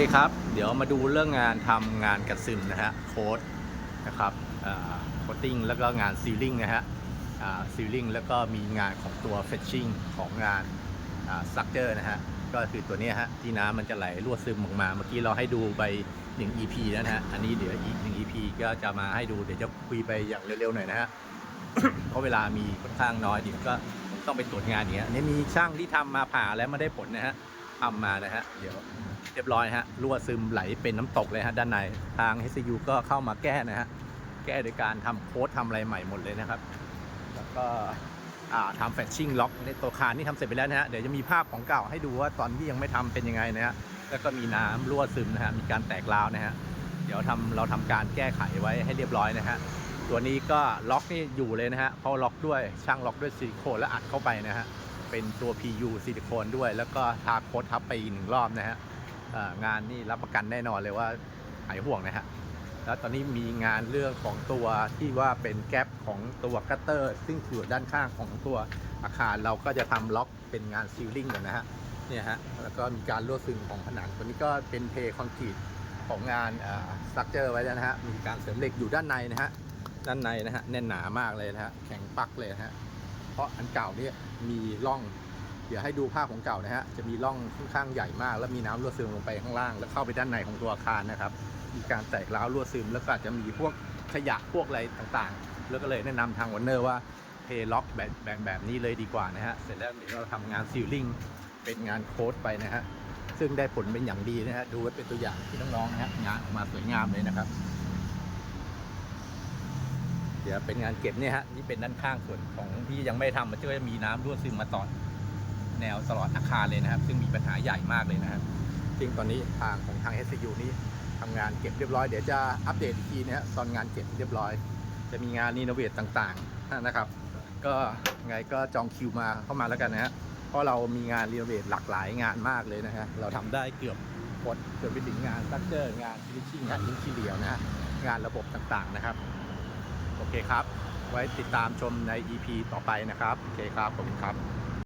เคครับ เดี๋ยวมาดูเรื่องงานทำงานกระซึมนะฮะโค้ดนะครับโคตติ้งแล้วก็งานซีลิงนะฮะซีลิงแล้วก็มีงานของตัวเฟชชิ่งของงานซักเจอร์นะฮะก็คือตัวนี้ฮะที่น้ำมันจะไหลรั่วซึมออกมา เมื่อกี้เราให้ดูไป1 EP แล้วนะฮะอันนี้เดี๋ยวอีก1 EP ก็จะมาให้ดูเดี๋ยวจะคุยไปอย่างเร็วๆหน่อยนะฮะเพราะเวลามีค่อนข้างน้อยเดี๋ยวก็ต้องไปตรวจงานอย่างเงี้ยอันนี้มีช่างที่ทำมาผ่าแล้วไม่ได้ผลนะฮะทำมานะฮะเดี๋ยว รียบร้อยฮะรั่วซึมไหลเป็นน้ำตกเลยฮะด้านในทาง HCU ก็เข้ามาแก้นะฮะแก้โดยการทำโค้ดทำอะไรใหม่หมดเลยนะครับ แล้วก็ทำแฟชชิ่งล็อกในตัวคานนี่ทำเสร็จไปแล้วนะฮะเดี๋ยวจะมีภาพของเก่าให้ดูว่าตอนที่ยังไม่ทำเป็นยังไงนะฮะแล้วก็มีน้ำรั่วซึมนะฮะมีการแตกราวนะฮะเดี๋ยวทำเราทำการแก้ไขไว้ให้เรียบร้อยนะฮะตัวนี้ก็ล็อกนี่อยู่เลยนะฮะเพราะล็อกด้วยช่างล็อกด้วยซิลิโคนแล้วอัดเข้าไปนะฮะเป็นตัว PU ซิลิโคนด้วย แล้วก็ทาโค้ดทับไปอีกหนึ่งรอบนะฮะ งานนี่รับประกันแน่นอนเลยว่าหายห่วงนะฮะแล้วตอนนี้มีงานเรื่องของตัวที่ว่าเป็นแก๊ปของตัวคัตเตอร์ ซึ่งอยู่ด้านข้างของตัวอาคารเราก็จะทำล็อกเป็นงานซีลลิ่งกันนะฮะเนี่ยฮะแล้วก็มีการรั่วซึมของผนังตัวนี้ก็เป็นเทคอนกรีตของงานสตรัคเจอร์ไว้แล้วนะฮะมีการเสริมเหล็กอยู่ด้านในนะฮะด้านในนะฮะแน่นหนามากเลยนะฮะแข็งปักเลยนะฮะเพราะอันเก่าเนี่ยมีร่อง เดี๋ยวให้ดูภาพของเก่านะฮะ จะมีร่องค่อนข้างใหญ่มาก แล้วมีน้ำรั่วซึมลงไปข้างล่าง แล้วเข้าไปด้านในของตัวอาคารนะครับ มีการแตกร้าวรั่วซึม แล้วก็อาจจะมีพวกขยะพวกอะไรต่างๆ แล้วก็เลยแนะนำทางวันเนอร์ว่าเทล็อกแบบแบบแบบนี้เลยดีกว่านะฮะ เสร็จแล้วเดี๋ยวเราทำงานซีลลิ่งเป็นงานโค้ดไปนะฮะ ซึ่งได้ผลเป็นอย่างดีนะฮะ ดูไว้เป็นตัวอย่างที่น้องๆนะฮะงานออกมาสวยงามเลยนะครับ เดี๋ยวเป็นงานเก็บเนี่ยฮะ นี่เป็นด้านข้างส่วนของที่ยังไม่ทำมันก็จะมีน้ำรั่วซึมมาตอด แนวตลอดอาคารเลยนะครับ ซึ่งมีปัญหาใหญ่มากเลยนะครับ ซึ่งตอนนี้ทางของทาง SCU นี้ทำงานเก็บเรียบร้อย เดี๋ยวจะอัปเดตอีกทีนะฮะตอนงานเก็บเรียบร้อย จะมีงานรีโนเวทต่างๆนะครับ ก็ไงก็จองคิวมาเข้ามาแล้วกันนะฮะเพราะเรามีงานรีโนเวทหลากหลายงานมากเลยนะฮะเราทำได้เกือบหมดเกือบไปถึงงานซักเจอร์งานฟินิชชิ่งงานอินทีเรียนะฮะงานระบบต่างๆนะครับ โอเคครับ ไว้ติดตามชมใน EP ต่อไปนะครับ โอเคครับ ขอบคุณครับ